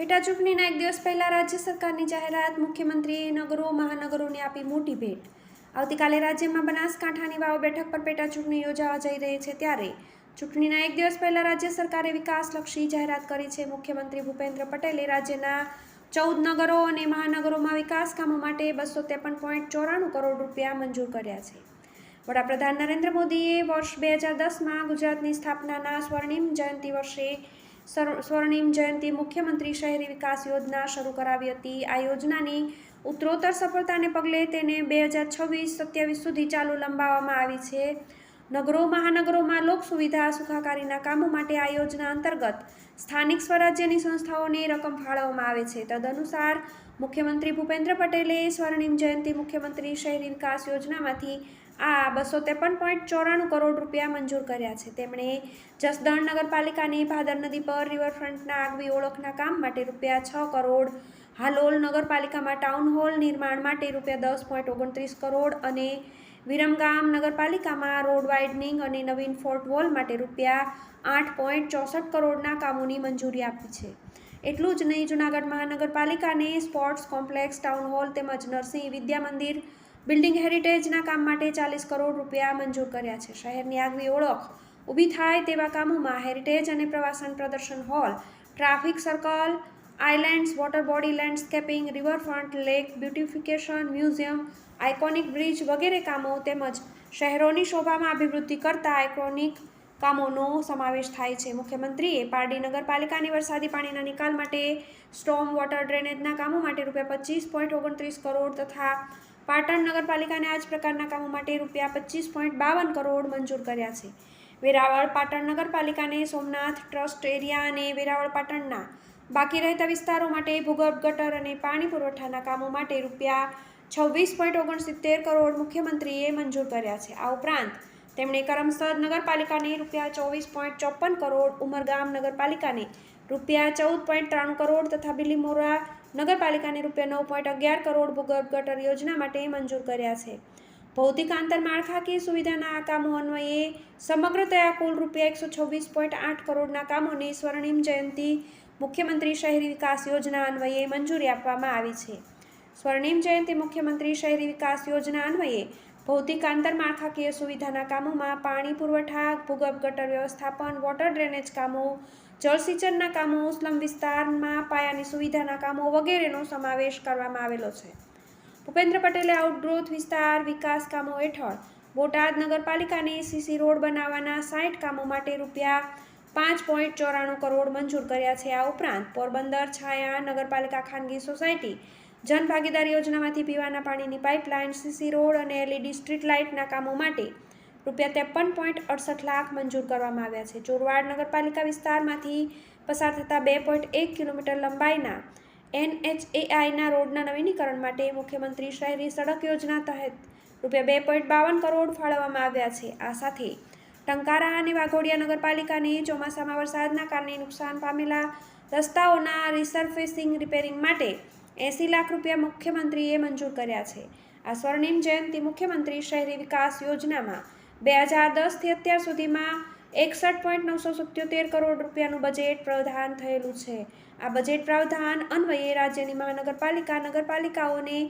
પેટા ચૂંટણીના એક દિવસ પહેલા રાજ્ય સરકારની જાહેરાત મુખ્યમંત્રીએ નગરો, મહાનગરોને આપી મોટી ભેટ. આવતીકાલે રાજ્યમાં બનાસકાંઠાની વાવ બેઠક પર પેટા ચૂંટણી યોજાવા જઈ રહી છે ત્યારે ચૂંટણીના એક દિવસ પહેલા રાજ્ય સરકારે વિકાસલક્ષી જાહેરાત કરી છે. મુખ્યમંત્રી ભૂપેન્દ્ર પટેલે રાજ્યના ચૌદ નગરો અને મહાનગરોમાં વિકાસ કામો માટે બસો ત્રેપન પોઈન્ટ ચોરાણું કરોડ રૂપિયા મંજૂર કર્યા છે. વડાપ્રધાન નરેન્દ્ર મોદીએ વર્ષ બે હજાર દસમાં ગુજરાતની સ્થાપનાના સ્વર્ણિમ જયંતિ વર્ષે સ્વર્ણિમ જયંતિ મુખ્યમંત્રી શહેરી વિકાસ યોજના શરૂ કરાવી હતી. આ યોજનાની ઉત્તરોત્તર સફળતાને પગલે તેને બે હજાર છવ્વીસ સત્યાવીસ સુધી ચાલુ લંબાવવામાં આવી છે. નગરો, મહાનગરોમાં લોક સુવિધા સુખાકારીના કામો માટે આ યોજના અંતર્ગત સ્થાનિક સ્વરાજ્યની સંસ્થાઓને રકમ ફાળવવામાં આવે છે. તદનુસાર મુખ્યમંત્રી ભૂપેન્દ્ર પટેલે સ્વર્ણિમ જયંતિ મુખ્યમંત્રી શહેરી વિકાસ યોજનામાંથી આ બસો ત્રેપન પોઈન્ટ ચોરાણું કરોડ રૂપિયા મંજૂર કર્યા છે. તેમણે જસદણ નગરપાલિકાની ભાદર નદી પર રિવરફ્રન્ટના આગવી ઓળખના કામ માટે રૂપિયા છ કરોડ, હાલોલ નગરપાલિકામાં ટાઉન હોલ નિર્માણ માટે રૂપિયા દસ પોઈન્ટ ઓગણત્રીસ કરોડ અને વિરમગામ નગરપાલિકામાં રોડ વાઇડનિંગ અને નવીન ફોર્ટ વોલ માટે રૂપિયા આઠ પોઈન્ટ ચોસઠ કરોડના કામોની મંજૂરી આપી છે. એટલું જ નહીં, જૂનાગઢ મહાનગરપાલિકાને સ્પોર્ટ્સ કોમ્પ્લેક્સ, ટાઉન હોલ તેમજ નરસિંહ વિદ્યા મંદિર બિલ્ડિંગ હેરિટેજના કામ માટે ચાલીસ કરોડ રૂપિયા મંજૂર કર્યા છે. શહેરની આગવી ઓળખ ઊભી થાય તેવા કામોમાં હેરિટેજ અને પ્રવાસન પ્રદર્શન hall, traffic circle, islands, water body landscaping, riverfront, lake beautification, museum, iconic bridge વગેરે કામો તેમજ શહેરોની શોભામાં અભિવૃદ્ધિ કરતા આઇકોનિક કામોનો સમાવેશ થાય છે. મુખ્યમંત્રીએ પારડી નગરપાલિકાની વરસાદી પાણીના નિકાલ માટે સ્ટોમ વોટર ડ્રેનેજના કામો માટે રૂપિયા પચીસ પોઈન્ટ ઓગણત્રીસ કરોડ તથા પાટણ નગરપાલિકાને આ જ પ્રકારના કામો માટે રૂપિયા પચીસ પોઈન્ટ બાવન કરોડ મંજૂર કર્યા છે. વેરાવળ પાટણ નગરપાલિકાને સોમનાથ ટ્રસ્ટ એરિયા અને વેરાવળ પાટણના બાકી રહેતા વિસ્તારો માટે ભૂગર્ભ ગટર અને પાણી પુરવઠાના કામો માટે રૂપિયા છવ્વીસ પોઈન્ટ ઓગણસિત્તેર કરોડ મુખ્યમંત્રીએ મંજૂર કર્યા છે. આ ઉપરાંત તેમણે કરમસદ નગરપાલિકાને રૂપિયા ચોવીસ પોઈન્ટ ચોપન કરોડ, ઉમરગામ નગરપાલિકાને રૂપિયા ચૌદ પોઈન્ટ ત્રાણું કરોડ તથા બિલીમોરા નગરપાલિકાને રૂપિયા નવ પોઈન્ટ અગિયાર કરોડ ભૂગર્ભ ગટર યોજના માટે મંજૂર કર્યા છે. ભૌતિક આંતરમાળખાકીય સુવિધાના આ કામો અન્વયે સમગ્રતયા કુલ રૂપિયા એકસો છવ્વીસ પોઈન્ટ આઠ કરોડના કામોને સ્વર્ણિમ જયંતિ મુખ્યમંત્રી શહેરી વિકાસ યોજના અન્વયે મંજૂરી આપવામાં આવી છે. સ્વર્ણિમ જયંતિ મુખ્યમંત્રી શહેરી વિકાસ યોજના અન્વયે ભૌતિક આંતરમાળખાકીય સુવિધાના કામોમાં પાણી પુરવઠા, ભૂગર્ભ ગટર વ્યવસ્થાપન, વોટર ડ્રેનેજ કામો જળસિંચનના કામો સ્લમ વિસ્તારમાં પાયાની સુવિધાના કામો વગેરેનો સમાવેશ કરવામાં આવેલો છે. ભૂપેન્દ્ર પટેલે આઉટગ્રોથ વિસ્તાર વિકાસ કામો હેઠળ બોટાદ નગરપાલિકાને સીસી રોડ બનાવવાના સાઠ કામો માટે રૂપિયા પાંચ પોઈન્ટ ચોરાણું કરોડ મંજૂર કર્યા છે. આ ઉપરાંત પોરબંદર, છાયા, નગરપાલિકા ખાનગી સોસાયટી જન ભાગીદાર યોજનામાંથી પીવાના પાણીની પાઇપલાઇન સીસી રોડ અને એલઈડી સ્ટ્રીટ લાઇટના કામો માટે રૂપિયા ત્રેપન પોઈન્ટ અડસઠ લાખ મંજૂર કરવામાં આવ્યા છે. ચોરવાડ નગરપાલિકા વિસ્તારમાંથી પસાર થતા બે પોઈન્ટ એક કિલોમીટર લંબાઈના એનએચએઆઈના રોડના નવીનીકરણ માટે મુખ્યમંત્રી શહેરી સડક યોજના તહેત રૂપિયા બે પોઈન્ટ બાવન કરોડ ફાળવવામાં આવ્યા છે. આ સાથે ટંકારા અને વાઘોડિયા નગરપાલિકાને ચોમાસામાં વરસાદના કારણે નુકસાન પામેલા રસ્તાઓના રિસર્ફેસિંગ રિપેરિંગ માટે એંસી લાખ રૂપિયા મુખ્યમંત્રીએ મંજૂર કર્યા છે. આ સ્વર્ણિમ જયંતિ મુખ્યમંત્રી શહેરી વિકાસ યોજનામાં બે હજાર દસથી અત્યાર સુધીમાં એકસઠ પોઈન્ટ નવસો સિત્યોતેર કરોડ રૂપિયાનું બજેટ પ્રાવધાન થયેલું છે. આ બજેટ પ્રાવધાન અન્વયે રાજ્યની મહાનગરપાલિકા નગરપાલિકાઓને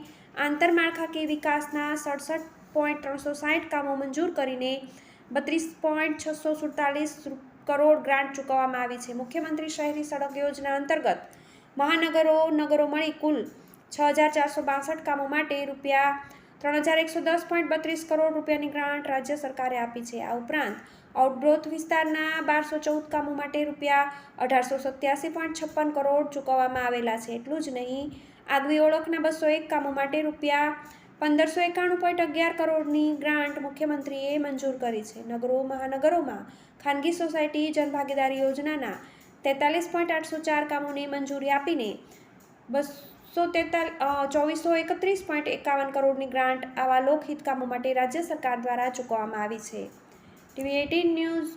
આંતરમાળખાકીય વિકાસના સડસઠ પોઈન્ટ ત્રણસો સાઠ કામો મંજૂર કરીને બત્રીસ પોઈન્ટ છસો સુડતાલીસ કરોડ ગ્રાન્ટ ચૂકવવામાં આવી છે. મુખ્યમંત્રી શહેરી સડક યોજના અંતર્ગત મહાનગરો નગરો મળી કુલ છ હજાર ચારસો બાસઠ કામો માટે રૂપિયા ત્રણ હજાર એકસો દસ પોઈન્ટ બત્રીસ કરોડ રૂપિયાની ગ્રાન્ટ રાજ્ય સરકારે આપી છે. આ ઉપરાંત આઉટગ્રોથ વિસ્તારના બારસો ચૌદ કામો માટે રૂપિયા અઢારસો સત્યાસી પોઈન્ટ છપ્પન કરોડ ચૂકવવામાં આવેલા છે. એટલું જ નહીં, આગવી ઓળખના બસો એક કામો માટે રૂપિયા પંદરસો એકાણું પોઈન્ટ અગિયાર કરોડની ગ્રાન્ટ મુખ્યમંત્રીએ મંજૂર કરી છે. નગરો, મહાનગરોમાં ખાનગી સોસાયટી, જનભાગીદારી યોજનાના તેતાલીસ પોઈન્ટ આઠસો ચાર કામોને મંજૂરી આપીને બસો તેતાલ ચોવીસો એકત્રીસ પોઈન્ટ એકાવન કરોડની ગ્રાન્ટ આવા લોકહિત કામો માટે રાજ્ય સરકાર દ્વારા ચૂકવવામાં આવી છે. TV eighteen news